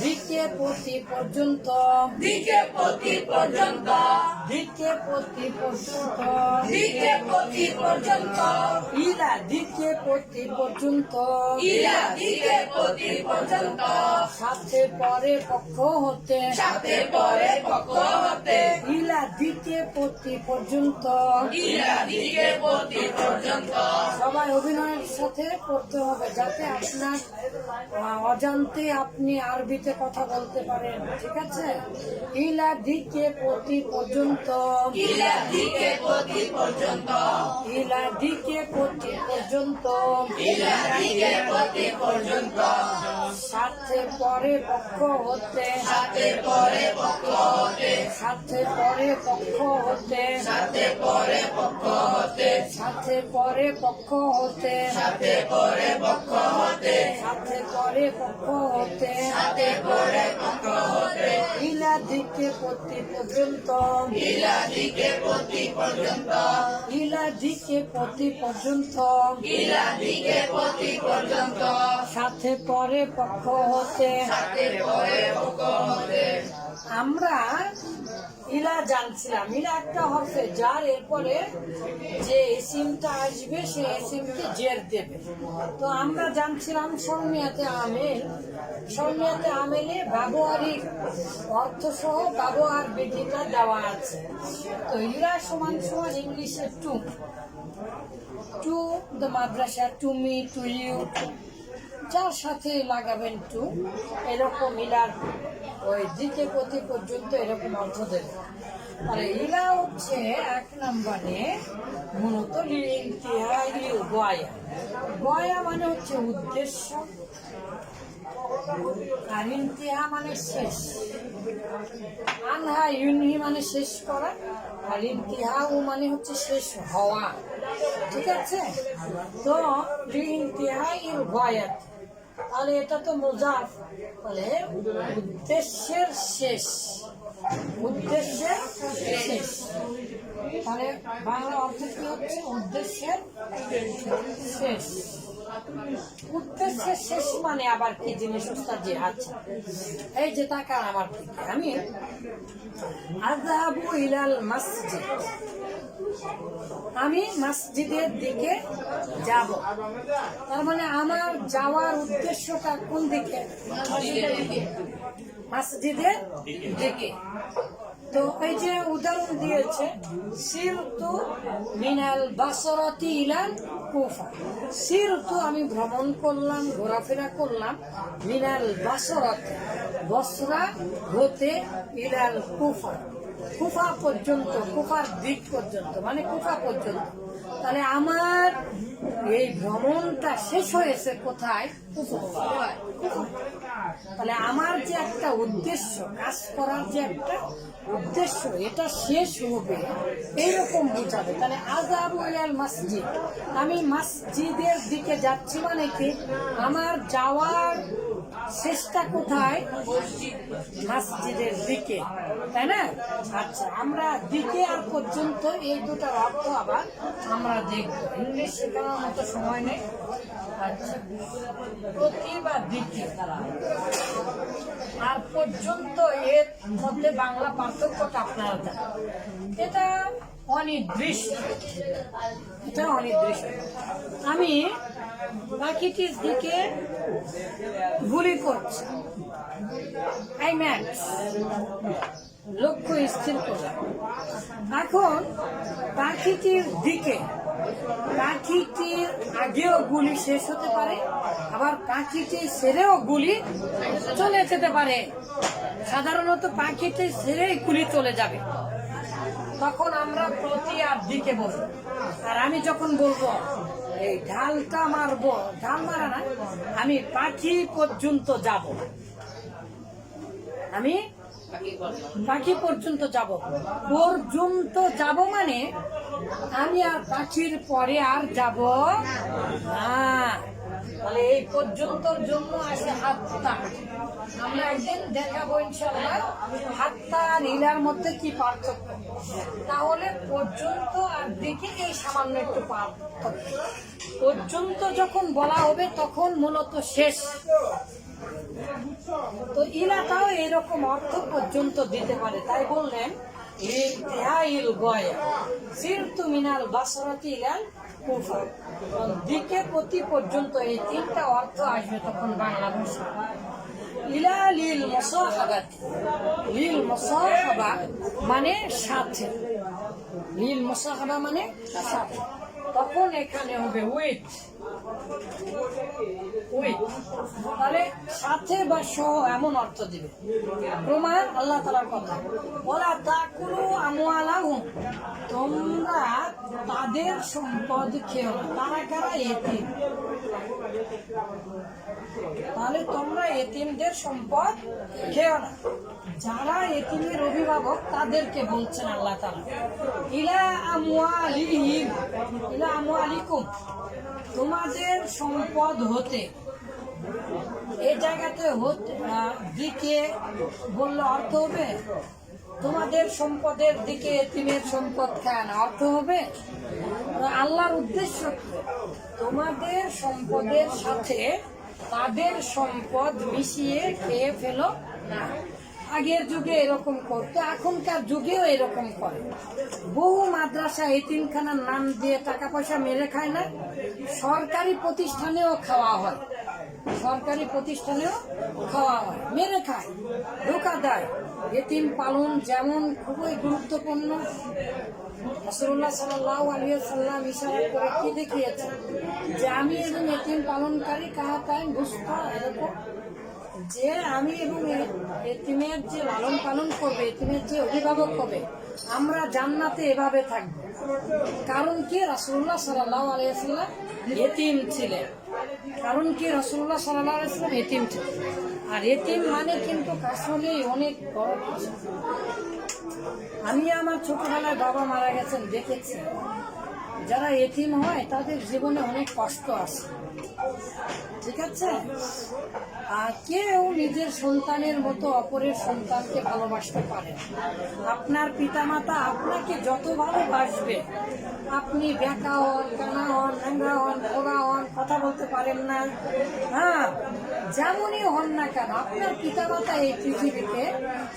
দিকে প্রতি পর্যন্ত। দিকে প্রতি পর্যন্ত। দিকে প্রতি পর্যন্ত। দিকে প্রতি পর্যন্ত। ইলা দিকে প্রতি পর্যন্ত। ইলা দিকে প্রতি পর্যন্ত। সাথে পরে পক্ষ হতে। সাথে পরে পক্ষ হতে। ইলা দিকে প্রতি পর্যন্ত। ইলা দিকে প্রতি পর্যন্ত। সবাই অভিনয়ের সাথে করতে হবে যাতে আপনার অজান্তে আপনি আরবিতে কথা বলতে পারেন ঠিক আছে? ইলা দিকে প্রতি পর্যন্ত। ইলা দিকে প্রতি পর্যন্ত। ইলা দিকে প্রতি পর্যন্ত। ইলা দিকে প্রতি পর্যন্ত। সাথে পরে পক্ষ হতে। সাথে পরে পক্ষ হতে। সাথে পরে পক্ষ হতে। সাথে পরে পক্ষ হতে। সাথে পরে পক্ষ হতে। সাথে পরে পক্ষ হতে। সাথে পরে পক্ষ হতে। সাথে করে পক্ষ হতে। ইলা দিকে প্রতি পর্যন্ত ইলা দিকে প্রতি পর্যন্ত ইলা দিকে প্রতি পর্যন্ত ইলা দিকে প্রতি পর্যন্ত সাথে পরে পক্ষ হতে। সাথে পরে পক্ষ হতে। আমরা ইলা জানছিলাম। ইলা একটা হরফে যার এরপরে যে এসিমটা আসবে, সে এসিমকে জের দেবে। তো আমরা জানছিলাম সৌমিয়াতে আমেল। সৌমিয়াতে আমেলে ব্যবহারিক অর্থ সহ ব্যবহার বিধিটা দেওয়া আছে। তো ইলা সমান সমান ইংলিশে টু। টু দ্য মাদ্রাসা, টু মি, টু ইউ। যার সাথে লাগাবেন টু এরকম ইলার ওই দিকে প্রতি পর্যন্ত এরকম অর্থ দেবে। আর ইলা হচ্ছে এক নম্বরে মূলত গয়া। মানে হচ্ছে উদ্দেশ্য। আর ইন্তিহা মানে শেষ। আনহা ইউনহি মানে শেষ করা। আর ইন্তিহাউ মানে হচ্ছে শেষ হওয়া। ঠিক আছে? তো ইন্তিহাইল গয়াত তাহলে এটা তো মোজাফ বলে, উদ্দেশ্যের শেষ। উদ্দেশ্যের শেষ। তাহলে বাংলা অর্থ কি হচ্ছে উদ্দেশ্যের শেষ। উদ্দেশ্যের শেষ মানে আবার কি জিনিস উস্তাদ জি আচ্ছা। এই যে আমার আমি আযহাবু ইলাল মসজিদ। আমি মসজিদের দিকে যাব। তার মানে আমার যাওয়ার উদ্দেশ্যটা কোন দিকে? মসজিদের দিকে। তো এই যে উদাহরণ দিয়েছে সিরতু মিনাল বাসরতি ইলাল কুফা। ঋতু আমি ভ্রমণ করলাম, ঘোরাফেরা করলাম মিনাল বাসরতে। বসরা হতে ইলাল কুফা। কুফা পর্যন্ত, কুফার দিক পর্যন্ত মানে কুফা পর্যন্ত। তাহলে আমার এই ভ্রমণটা শেষ হয়েছে কোথায়? তাহলে আমার যে একটা উদ্দেশ্য, কাজ করার যে একটা উদ্দেশ্য, এটা শেষ হবে, এইরকম বোঝাবে। তাহলে আজাব ওয়াল মসজিদ। আমি মসজিদের দিকে যাচ্ছি মানে কি? আমার যাওয়ার শেষটা কোথায়? মসজিদের দিকে। তাই না? আচ্ছা আমরা দিকে আর পর্যন্ত এই দুটার অর্থ আবার আমরা দেখব। ইংলিশ শেখানোর মতো সময় নেই। আচ্ছা প্রতি বা দিকে আর পর্যন্ত এর মধ্যে বাংলা পার্থক্যটা আপনারা জানেন। এটা অনির্দিষ্ট। এটা অনির্দিষ্ট। আমি পাখিটির দিকে গুলি করছি। আই ম্যাক্স লক্ষ্য স্থির করলাম এখন পাখিটির দিকে পাখিটির আগেও গুলি শেষ হতে পারে, আবার পাখিটি সেরেও গুলি চলে যেতে পারে। সাধারণত পাখিটি সেরেই গুলি চলে যাবে। তখন আমরা প্রতি আর দিকে বলব। আর আমি যখন বলব এই ঢালটা মারব। ঢাল মারা না? আমি পাখি পর্যন্ত যাব। আমি পাখি পর্যন্ত যাব। পর্যন্ত যাব মানে আমি আর পাখির পরে আর যাব না। পর্যন্তর জন্য আছে হাত্তা আমরা একদিন দেখাবো ইনশাল্লাহ হাত্তা আর ইলার মধ্যে কি পার্থক্য। তাহলে পর্যন্ত আর দেখে এই সামান্য একটু পার্থক্য। পর্যন্ত যখন বলা হবে তখন মূলত শেষ। তো ইলাটাও এরকম অর্থ পর্যন্ত দিতে পারে। তাই বললেন ইল গয়া। সিরতু মিনাল বাসরাতি ইলাল কুফা। দিকে প্রতি পর্যন্ত এই তিনটা অর্থ আসবে তখন বাংলা ভাষা ইলা লিল মুসাহাবাত। লিল মুসাহাবা মানে সাথে। লিল মুসাহাবা মানে সাথে। তখন এখানে হবে উইথ উইথ তাহলে সাথে বা সহ এমন অর্থ দিবে। প্রমাণ আল্লাহ তালার কথা। বলা তাকুলু আমওয়ালাহুম, তোমরা তাদের সম্পদ খেও তারা কারা? এতিম। তাহলে তোমরা এতিমদের সম্পদ খেও না। যারা এতিমের অভিভাবক, তাদেরকে বলছেন আল্লাহ ইলা আমওয়ালিহিম, ইলা আমওয়ালিকুম। তোমাদের সম্পদ হতে এই জায়গাতে দিকে বললে অর্থ হবে? তোমাদের সম্পদের দিকে এতিমের সম্পদ খায় অর্থ হবে? আল্লাহর উদ্দেশ্য তোমাদের সম্পদের সাথে তাদের সম্পদ মিশিয়ে খেয়ে ফেলো না। আগের যুগে এরকম করতো, এখনকার যুগেও এরকম করে। বহু মাদ্রাসা এতিমখানার নাম দিয়ে টাকা পয়সা মেরে খায় না, সরকারি প্রতিষ্ঠানেও খাওয়া হয়। সরকারি প্রতিষ্ঠানেও খাওয়া হয়, মেরে খায়, ধোকা দেয়। এতিম পালন যেমন খুবই গুরুত্বপূর্ণ। রসুল্লাহ সাল্লাহ আলিয়া ইশারা করে কি দেখিয়েছে যে আমি এবং এতিম পালনকারী কাহা তাই বুঝতে এরকম যে আমি এবং এতিমের যে লালন পালন করবে এতিমের যে অভিভাবক হবে, আমরা জান্নাতে এভাবে থাকব। কারণ কি রাসুল্লাহ সাল্লাহ আলিয়াল্লাম এতিম ছিলেন। কারণ কি রসুল্লাহ সাল্লাহ আলিয়াল্লাম এতিম ছিলেন। আর এতিম মানে কিন্তু আসলেই অনেক বড় আমি আমার ছোটবেলায় বাবা মারা গেছেন, দেখেছি। যারা এতিম হয়, তাদের জীবনে অনেক কষ্ট আছে। ঠিক আছে? আর কেউ নিজের সন্তানের মতো অপরের সন্তানকে ভালোবাসতে পারে। আপনার পিতামাতা আপনাকে যত ভালোবাসবে, আপনি বেকা হন, কানা হন ন্যাংরা হন খোড়া হন, কথা বলতে পারেন না। হ্যাঁ যেমনই হন না কেন, আপনার পিতামাতা এই পৃথিবীতে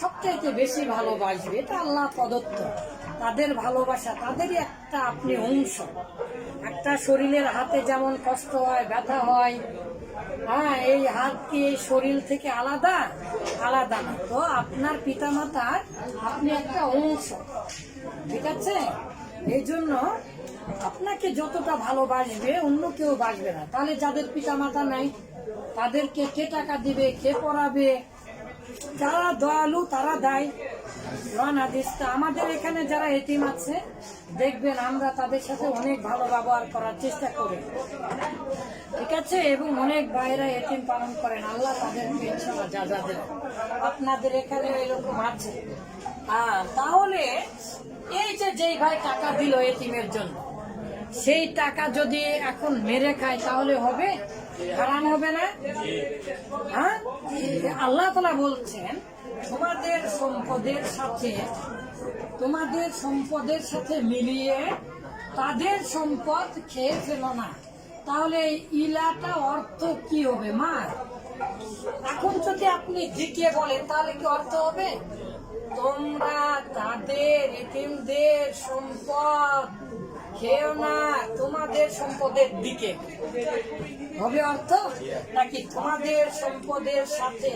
সবচাইতে বেশি ভালোবাসবে। এটা আল্লাহ প্রদত্ত। তাদের ভালোবাসা, তাদেরই একটা আপনি অংশ। একটা শরীরের হাতে যেমন কষ্ট হয়, ব্যথা হয় হ্যাঁ এই হাত কি এই শরীর থেকে আলাদা? আলাদা না। তো আপনার পিতামাতার আপনি একটা অংশ, ঠিক আছে? এই জন্য আপনাকে যতটা ভালোবাসবে, অন্য কেউ বাসবে না। তাহলে যাদের পিতামাতা নাই, তাদেরকে কে টাকা দিবে, কে পড়াবে? যারা দয়ালু, তারা দেয়। কোরআন হাদিসটা আমাদের এখানে যারা এতিম আছে, দেখবেন আমরা তাদের সাথে অনেক ভালো ব্যবহার করার চেষ্টা করি। ঠিক আছে? এবং অনেক ভাইরা এতিম পালন করেন। আল্লাহ তাদের ইনশাআল্লাহ যা যা দেবেন আপনাদের এখানে এরকম আছে। হ্যাঁ তাহলে এই যে যেই ভাই টাকা দিল এতিমের জন্য, সেই টাকা যদি এখন মেরে খায় তাহলে হবে? হারাম হবে না? হ্যাঁ? আল্লাহ তালা বলছেন তোমাদের সম্পদের সাথে, তোমাদের সম্পদের সাথে মিলিয়ে তাদের সম্পদ খেয়ে ফেলো না। তাহলে ইলাটা অর্থ কি হবে, মা? এখন যদি আপনি দিকে বলেন, তাহলে কি অর্থ হবে? তোমরা তাদের এতিমদের সম্পদ খেও না তোমাদের সম্পদের দিকে। হবে অর্থ? নাকি তোমাদের সম্পদের সাথে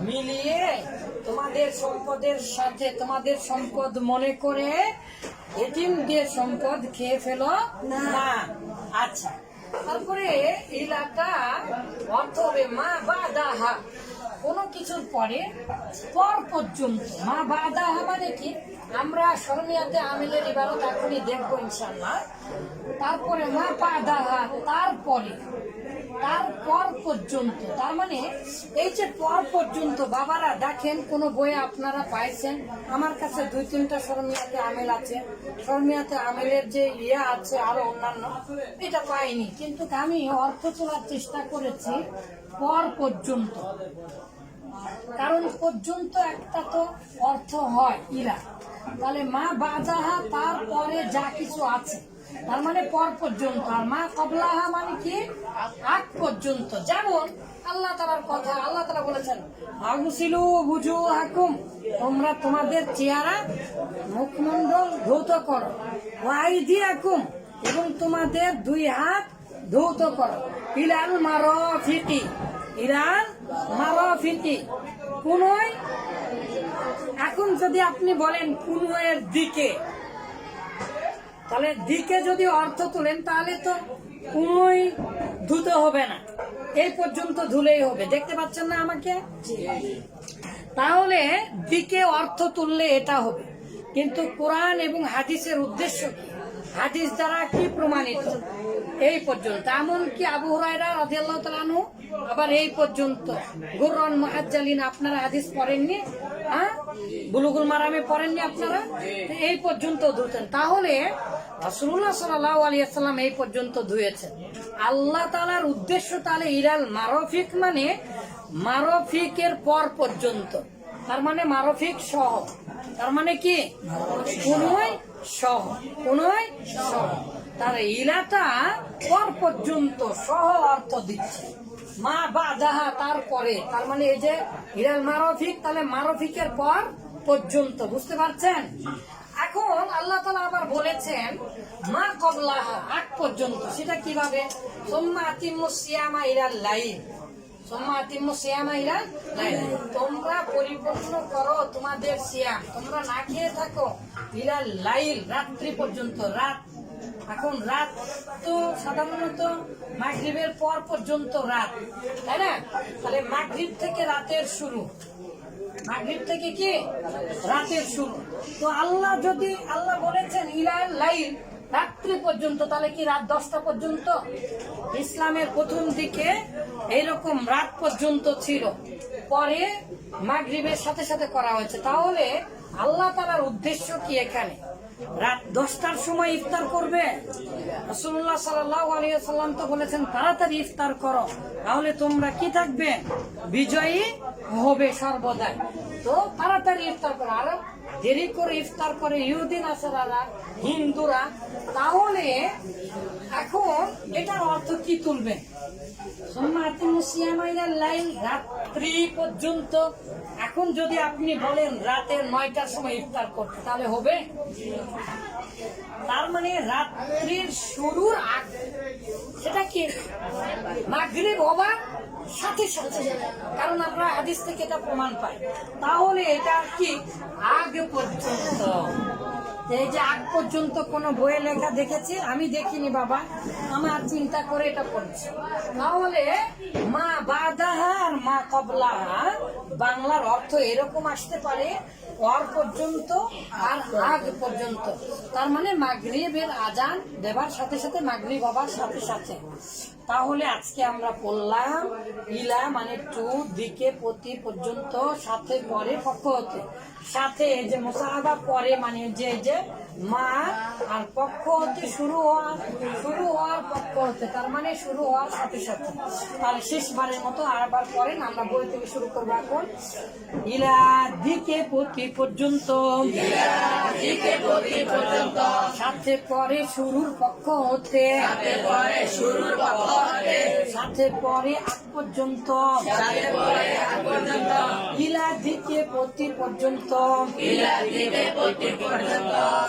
মিলিয়ে তোমাদের সম্পদের সাথে তোমাদের সম্পদ মনে করে এটিম দিয়ে সম্পদ খেয়ে ফেলো? না। আচ্ছা। তারপরে এলাকা অর্থ হবে মা বা দাহা। কোনো কিছুর পরে, পর পর্যন্ত। মা বাদাহা মানে কি আমরা শরণিয়াতে আমিলের ইবারত এখনই দেখব ইনশাল্লাহ তারপরে মা বাদাহা তারপরে, তারপর পর্যন্ত। তার মানে এই যে পর পর্যন্ত বাবারা দেখেন, কোন বইয়ে আপনারা পাইছেন? আমার কাছে দুই, তিনটা শরমিয়াতে আমেল আছে। শরমিয়াতে আমেলের যে ইয়ে আছে, আরও অন্যান্য, এটা পাইনি। কিন্তু আমি অর্থ তোলার চেষ্টা করেছি, পর পর্যন্ত। কারণ পর্যন্ত একটা তো অর্থ হয়, ইলা। তাহলে মা বাজাহা, তারপরে যা কিছু আছে। তার মানে পর পর্যন্ত। আর মা কবলাহা মানে কি? আগ পর্যন্ত। যেমন আল্লাহ তালার কথা, আল্লাহ তালা বলেছেন আগুসিলু বুঝু হাকুম তোমরা তোমাদের চেহারা মুখমণ্ডল ধৌত করো। ওয়াইদি হাকুম এবং তোমাদের দুই হাত ধৌত করো। ইলাল মারো ফিটি ইলাল মারো ফিটি কোনই এখন যদি আপনি বলেন কুনুয়ের দিকে, তাহলে দিকে যদি অর্থ তুলেন, তাহলে তো কুনুই ধুতে হবে না। এই পর্যন্ত ধুলেই হবে। দেখতে পাচ্ছেন না আমাকে? তাহলে দিকে অর্থ তুললে এটা হবে। কিন্তু কোরআন এবং হাদিসের উদ্দেশ্য কি? হাদিস দ্বারা কি প্রমাণিত? এই পর্যন্ত। এমনকি আবু হুরায়রা রাদিয়াল্লাহু তাআলা আনহু আবার এই পর্যন্ত। গুররন মুহাজ্জালিন আপনারা হাদিস পড়েননি? হ্যাঁ? বুলুগুল মারামে পড়েননি আপনারা? এই পর্যন্ত ধুতেন। তাহলে রাসূলুল্লাহ সাল্লাল্লাহু আলাইহি সাল্লাম এই পর্যন্ত ধুয়েছেন। আল্লাহ তাআলার উদ্দেশ্য তাহলে ইরাল মারফিক মানে মারফিকের পর পর্যন্ত। তার মানে মারফিক সহ। তার মানে কি? কোনই সহ। কোনই সহ। তার ইলাটা পর পর্যন্ত সহ অর্থ দিচ্ছে। মা বা যাহা তারপরে তার মানে এই যে হিরাল মারফিক, তাহলে মারফিকের পর পর্যন্ত, বুঝতে পারছেন? এখন আল্লাহ তালা আবার বলেছেন, মা কবলাহা, আগ পর্যন্ত, সেটা কীভাবে? সোম্মা আতিমু সিয়ামা ইরাল লাইন তোমরা পরিপূর্ণ করো তোমাদের সিয়াম, তোমরা না খেয়ে থাকো। ইরাল লাইল, রাত্রি পর্যন্ত, রাত এখন রাত তো সাধারণত মাগরিবের পর পর্যন্ত রাত, তাই না? তাহলে মাগরিব থেকে রাতের শুরু। মাগরিব থেকে কি? রাতের শুরু। তো আল্লাহ যদি, আল্লাহ বলেছেন ইলাল লাইল, রাত্রি পর্যন্ত, তাহলে কি রাত দশটা পর্যন্ত? ইসলামের প্রথম দিকে এইরকম রাত পর্যন্ত ছিল। পরে মাগরিবের সাথে সাথে করা হয়েছে। তাহলে আল্লাহ তালার উদ্দেশ্য কি এখানে? রাত দশটার সময় ইফতার করবে। রসুল্লাহ সাল্লাম তো বলেছেন, তাড়াতাড়ি ইফতার করো, তাহলে তোমরা কি থাকবে? বিজয়ী হবে সর্বদা তো তাড়াতাড়ি ইফতার করো। আর দেরি করে ইফতার করে ইহুদিন আসারা হিন্দুরা, তাহলে এখন এটার অর্থ কি তুলবে? লাইন রাত্রি পর্যন্ত। এখন যদি আপনি বলেন রাতের নয়টার সময় ইফতার করতে, তাহলে হবে? তার মানে রাত্রির শুরুর আগ। সেটা কি? মাগরিব হবার সাথে সাথে। কারণ আমরা হাদিস থেকে এটা প্রমাণ পাই। তাহলে এটা কি? আগ পর্যন্ত। এই যে আগ পর্যন্ত কোনো বইয়ে লেখা দেখেছি, আমি দেখিনি বাবা। আমার চিন্তা করে এটা করছি তাহলে মা বাদাহা আর মা কবলাহা বাংলার অর্থ এরকম আসতে পারে, পর পর্যন্ত আর আগ পর্যন্ত। তার মানে মাগরীবের আজান দেবার সাথে সাথে মাগরিব হবার সাথে সাথে। তাহলে আজকে আমরা পড়লাম ইলা মানে টু দিকে প্রতি পর্যন্ত, সাথে পরে পক্ষ হতে সাথে এই যে মোসাহাবা পরে মানে যে যে মা আর পক্ষ হতে শুরু হওয়া শুরু হওয়ার পক্ষ হতে, তার মানে শুরু হওয়ার সাথে সাথে। তাহলে শেষবারের মতো আরবার করেন আমরা বই থেকে শুরু করব এখন। ইলা দিকে পর্যন্ত। দিকে সাথে পরে শুরুর পক্ষ হতে। পরে সাথে পরে আগ পর্যন্ত। পরে ইলা দিকে প্রতি পর্যন্ত।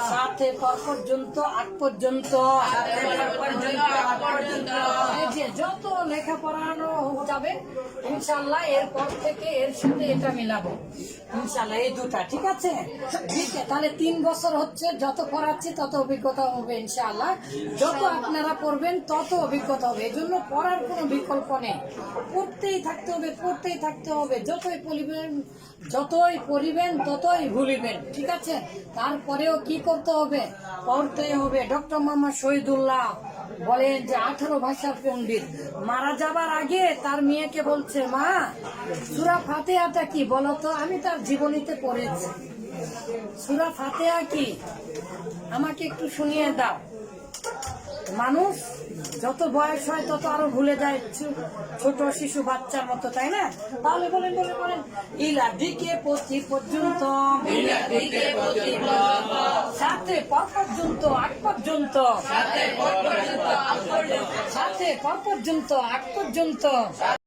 সাথে পর পর্যন্ত আগ পর্যন্ত। পর যত লেখা পড়ানো যাবে ইনশাল্লাহ এরপর থেকে এর সাথে এটা মিলাবো। ইনশাল্লাহ এই দুটা ঠিক আছে? ঠিক আছে তাহলে তিন বছর হচ্ছে। যত পড়াচ্ছি তত অভিজ্ঞতা হবে ইনশাল্লাহ যত আপনারা পড়বেন তত অভিজ্ঞতা হবে। এজন্য পড়ার কোনো বিকল্প নেই। পড়তেই থাকতে হবে, পড়তেই থাকতে হবে। যতই পড়িবেন যতই পড়িবেন, ততই ভুলিবেন, ঠিক আছে? তারপরেও কি করতে হবে? পড়তেই হবে। ডক্টর মোহাম্মদ শহীদুল্লাহ বলেন যে, আঠারো ভাষার পণ্ডিত। মারা যাবার আগে তার মেয়েকে বলছে, মা, সুরা ফাতেহাটা কি বলতো আমি তার জীবনীতে পড়েছি। সুরা ফাতেহা কি? আমাকে একটু শুনিয়ে দাও। মানুষ যত বয়স হয় তত আরও ভুলে যায় ছোট শিশু বাচ্চার মতো তাই না? তাহলে বলেন বলে বলেন। ইলা দিকে পতি পর্যন্ত সাথে পর পর্যন্ত আগ পর্যন্ত। সাথে পর পর্যন্ত আগ পর্যন্ত। সাথে পর পর্যন্ত আগ পর্যন্ত।